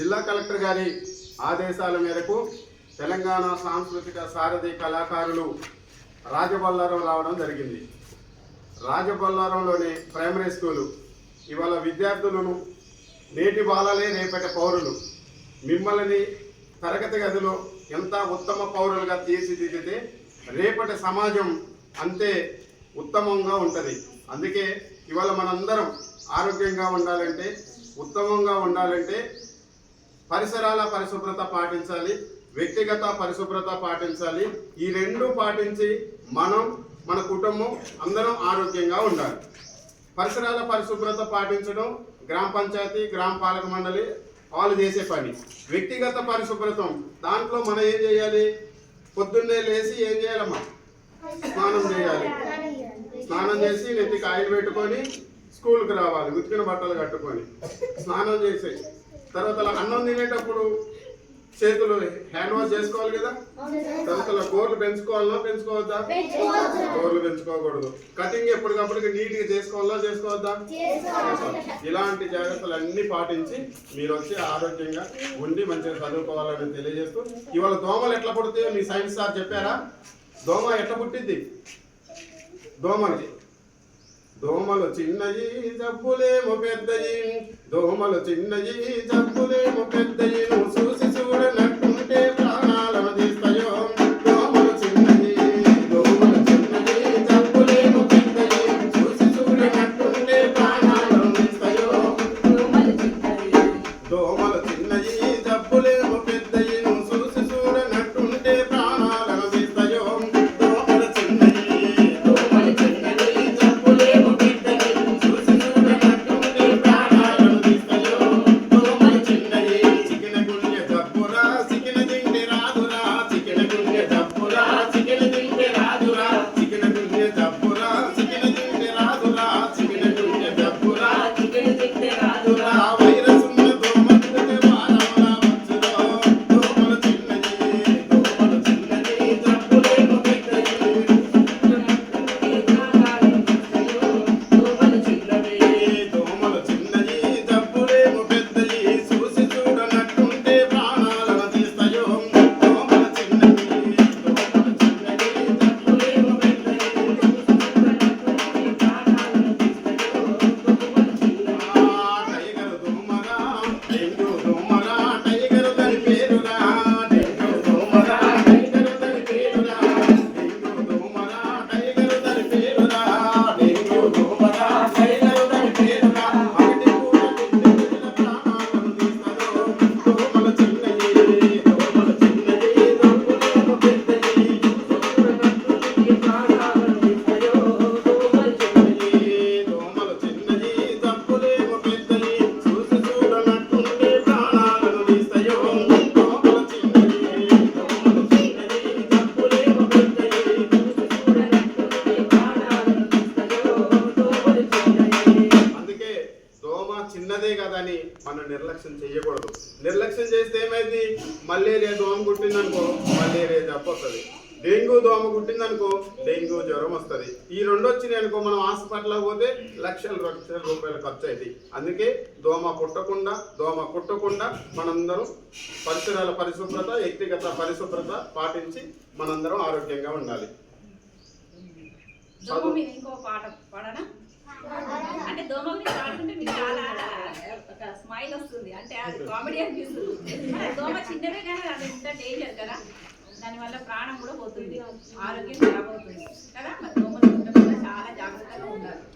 జిల్లా కలెక్టర్ గారి ఆదేశాల మేరకు తెలంగాణ సాంస్కృతిక సారథి కళాకారులు రాజబల్లారం రావడం జరిగింది. రాజబల్లారంలోని ప్రైమరీ స్కూలు ఇవాళ విద్యార్థులను నేటి బాలలే రేపటి పౌరులు. మిమ్మల్ని తరగతి గదిలో ఎంత ఉత్తమ పౌరులుగా తీర్చిదిద్దితే రేపటి సమాజం అంతే ఉత్తమంగా ఉంటుంది. అందుకే ఇవాళ మనందరం ఆరోగ్యంగా ఉండాలంటే ఉత్తమంగా ఉండాలంటే పరిసరాల పరిశుభ్రత పాటించాలి వ్యక్తిగత పరిశుభ్రత పాటించాలి. ఈ రెండు పాటించి మనం మన కుటుంబం అందరం ఆరోగ్యంగా ఉండాలి. పరిసరాల పరిశుభ్రత పాటించడం గ్రామ పంచాయతీ గ్రామ పాలక మండలి వాళ్ళు చేసే పని. వ్యక్తిగత పరిశుభ్రతం దాంట్లో మనం ఏం చేయాలి? పొద్దున్నే లేచి ఏం చేయాలమ్మా? స్నానం చేయాలి. స్నానం చేసి నెత్తికి ఆయిల్ పెట్టుకొని స్కూల్కి రావాలి ఉతికిన బట్టలు కట్టుకొని. స్నానం చేసి తర్వాత అన్నం తినేటప్పుడు చేతులు హ్యాండ్ వాష్ చేసుకోవాలి కదా? తర్వాత గోర్లు పెంచుకోవాలా పెంచుకోవద్దా? గోర్లు పెంచుకోకూడదు. కటింగ్ ఎప్పటికప్పటికి నీట్గా చేసుకోవాలా చేసుకోవద్దా? ఇలాంటి జాగ్రత్తలు అన్ని పాటించి మీరు వచ్చి ఆరోగ్యంగా ఉండి మంచిగా చదువుకోవాలని తెలియజేస్తూ ఇవాళ దోమలు ఎట్లా పుడతాయో మీ సైన్స్ సార్ చెప్పారా? దోమ ఎట్లా పుట్టింది దోమలు దోమలు చిన్నయి జబ్బులేమో పెద్దయి. దోమలు చిన్నయి జబ్బులేమో పెద్దయి. నువ్వు చిన్నదే అని మనం నిర్లక్ష్యం చేయకూడదు. నిర్లక్ష్యం చేస్తే ఏమైంది? మలేరియా దోమ కుట్టిందనుకో మలేరియా జబ్బు వస్తుంది. డెంగ్యూ దోమ కుట్టిందనుకో డెంగ్యూ జ్వరం వస్తుంది. ఈ రెండు వచ్చినాయి అనుకో మనం హాస్పిటల్లో పోతే లక్షల లక్షల రూపాయలు ఖర్చు అవుతాయి అందుకే దోమ పుట్టకుండా దోమ కుట్టకుండా మనందరం పరిసరాల పరిశుభ్రత వ్యక్తిగత పరిశుభ్రత పాటించి మనందరం ఆరోగ్యంగా ఉండాలి. దోమ మీద ఇంకో పాట పాడనా? అంటే దోమ పాడుతుంటే మీకు చాలా స్మైల్ వస్తుంది. అంటే అది కామెడీ అనిపిస్తుంది దోమ చిన్నదే కానీ అది ఎంత డేంజర్ కదా? దానివల్ల ప్రాణం కూడా పోతుంది. ఆరోగ్యం ఖరాబ్ అవుతుంది. కదా? మరి దోమలు వల్ల చాలా జాగ్రత్తగా ఉండాలి.